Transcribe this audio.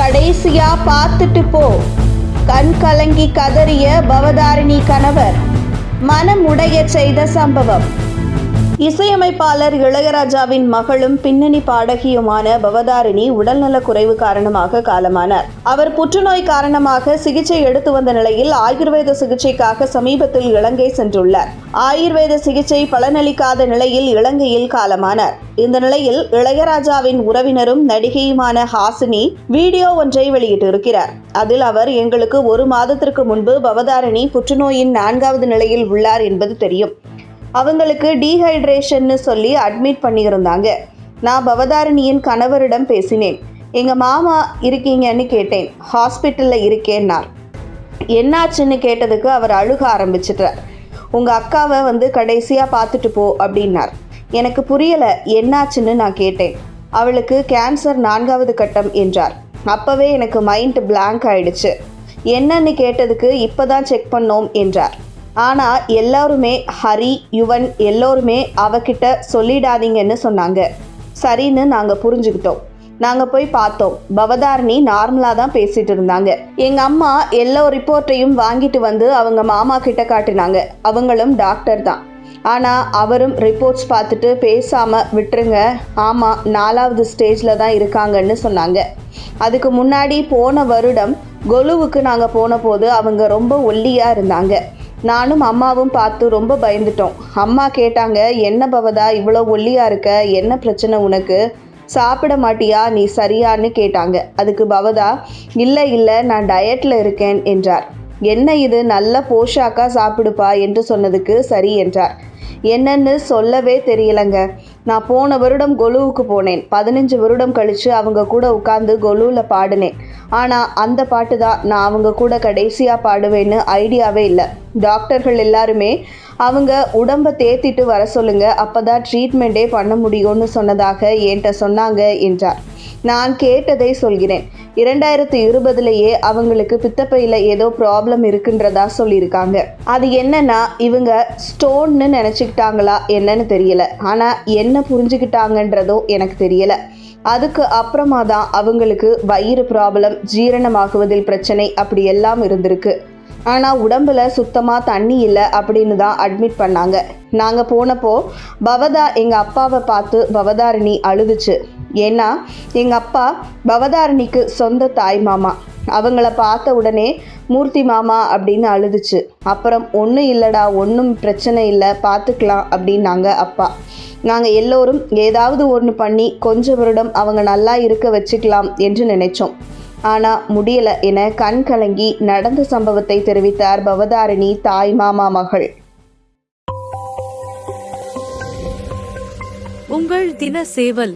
கடைசியா பார்த்துட்டு போ. கண் கலங்கி கதறிய பவதாரிணி கணவர் மனம் உடையச் செய்த சம்பவம். இசையமைப்பாளர் இளையராஜாவின் மகளும் பின்னணி பாடகியுமான பவதாரிணி உடல்நலக் குறைவு காரணமாக காலமானார். அவர் புற்றுநோய் காரணமாக சிகிச்சை எடுத்து வந்த நிலையில் ஆயுர்வேத சிகிச்சைக்காக சமீபத்தில் இலங்கை சென்றுள்ளார். ஆயுர்வேத சிகிச்சை பலனளிக்காத நிலையில் இலங்கையில் காலமானார். இந்த நிலையில் இளையராஜாவின் உறவினரும் நடிகையுமான ஹாசினி வீடியோ ஒன்றை வெளியிட்டிருக்கிறார். அதில் அவர் எங்களுக்கு ஒரு மாதத்திற்கு முன்பு பவதாரிணி புற்றுநோயின் நான்காவது நிலையில் உள்ளார் என்பது தெரியும். அவங்களுக்கு டீஹைட்ரேஷன்னு சொல்லி அட்மிட் பண்ணியிருந்தாங்க. நான் பவதாரிணியின் கணவரிடம் பேசினேன். எங்கள் மாமா இருக்கீங்கன்னு கேட்டேன். ஹாஸ்பிட்டலில் இருக்கேன்னார். என்னாச்சுன்னு கேட்டதுக்கு அவர் அழுக ஆரம்பிச்சிட்டார். உங்கள் அக்காவை வந்து கடைசியாக பார்த்துட்டு போ அப்படின்னார். எனக்கு புரியலை. என்னாச்சுன்னு நான் கேட்டேன். அவளுக்கு கேன்சர் நான்காவது கட்டம் என்றார். அப்போவே எனக்கு மைண்ட் பிளாங்க் ஆயிடுச்சு. என்னன்னு கேட்டதுக்கு இப்போ தான் செக் பண்ணோம் என்றார். ஆனால் எல்லாருமே ஹரி யுவன் எல்லோருமே அவகிட்ட சொல்லிடாதீங்கன்னு சொன்னாங்க. சரின்னு நாங்கள் புரிஞ்சுக்கிட்டோம். நாங்கள் போய் பார்த்தோம். பவதாரணி நார்மலாக தான் பேசிட்டு இருந்தாங்க. எங்கள் அம்மா எல்லா ரிப்போர்ட்டையும் வாங்கிட்டு வந்து அவங்க மாமா கிட்ட காட்டினாங்க. அவங்களும் டாக்டர் தான். ஆனால் அவரும் ரிப்போர்ட்ஸ் பார்த்துட்டு பேசாமல் விட்டுருங்க. ஆமாம் நாலாவது ஸ்டேஜில் தான் இருக்காங்கன்னு சொன்னாங்க. அதுக்கு முன்னாடி போன வருடம் கொலுவுக்கு நாங்கள் போன போது அவங்க ரொம்ப ஒல்லியாக இருந்தாங்க. நானும் அம்மாவும் பார்த்து ரொம்ப பயந்துட்டோம். அம்மா கேட்டாங்க என்ன பவதா இவ்வளோ ஒல்லியாக இருக்க? என்ன பிரச்சனை உனக்கு? சாப்பிட மாட்டியா? நீ சரியான்னு கேட்டாங்க. அதுக்கு பவதா இல்லை இல்லை நான் டயட்டில் இருக்கேன் என்றார். என்ன இது? நல்ல போஷாக்கா சாப்பிடுப்பா என்று சொன்னதுக்கு சரி என்றார். என்னன்னு சொல்லவே தெரியலங்க. நான் போன வருடம் கொலுவுக்கு போனேன். பதினஞ்சு வருடம் கழித்து அவங்க கூட உட்காந்து கொலுவில் பாடினேன். ஆனால் அந்த பாட்டு தான் நான் அவங்க கூட கடைசியாக பாடுவேன்னு ஐடியாவே இல்லை. டாக்டர்கள் எல்லாருமே அவங்க உடம்பை தேத்திட்டு வர சொல்லுங்க அப்போ தான் ட்ரீட்மெண்ட்டே பண்ண முடியும்னு சொன்னதாக என்கிட்ட சொன்னாங்க என்றார். நான் கேட்டதை சொல்கிறேன். இரண்டாயிரத்து இருபதுலேயே அவங்களுக்கு பித்தப்பையில் ஏதோ ப்ராப்ளம் இருக்குன்றதா சொல்லியிருக்காங்க. அது என்னன்னா இவங்க ஸ்டோன்னு நினச்சிக்கிட்டாங்களா என்னன்னு தெரியல. ஆனால் என்ன புரிஞ்சுக்கிட்டாங்கன்றதோ எனக்கு தெரியல. அதுக்கு அப்புறமா தான் அவங்களுக்கு வயிறு ப்ராப்ளம் ஜீரணமாகுவதில் பிரச்சனை அப்படி எல்லாம் இருந்திருக்கு. ஆனால் உடம்புல சுத்தமாக தண்ணி இல்லை அப்படின்னு தான் அட்மிட் பண்ணாங்க. நாங்கள் போனப்போ பவதா எங்கள் அப்பாவை பார்த்து பவதாரிணி அழுதுச்சு. ஏன்னா எங்கள் அப்பா பவதாரிணிக்கு சொந்த தாய் மாமா. அவங்கள பார்த்த உடனே மூர்த்தி மாமா அப்படின்னு அழுதுச்சு. அப்புறம் ஒன்றும் இல்லைடா ஒன்றும் பிரச்சனை இல்லை பார்த்துக்கலாம் அப்படின்னாங்க அப்பா. நாங்கள் எல்லோரும் ஏதாவது ஒன்று பண்ணி கொஞ்ச வருடம் அவங்க நல்லா இருக்க வச்சுக்கலாம் என்று நினைச்சோம். ஆனால் முடியல என கண் கலங்கி நடந்த சம்பவத்தை தெரிவித்தார் பவதாரிணி தாய் மாமா மகள். உங்கள் தின சேவல்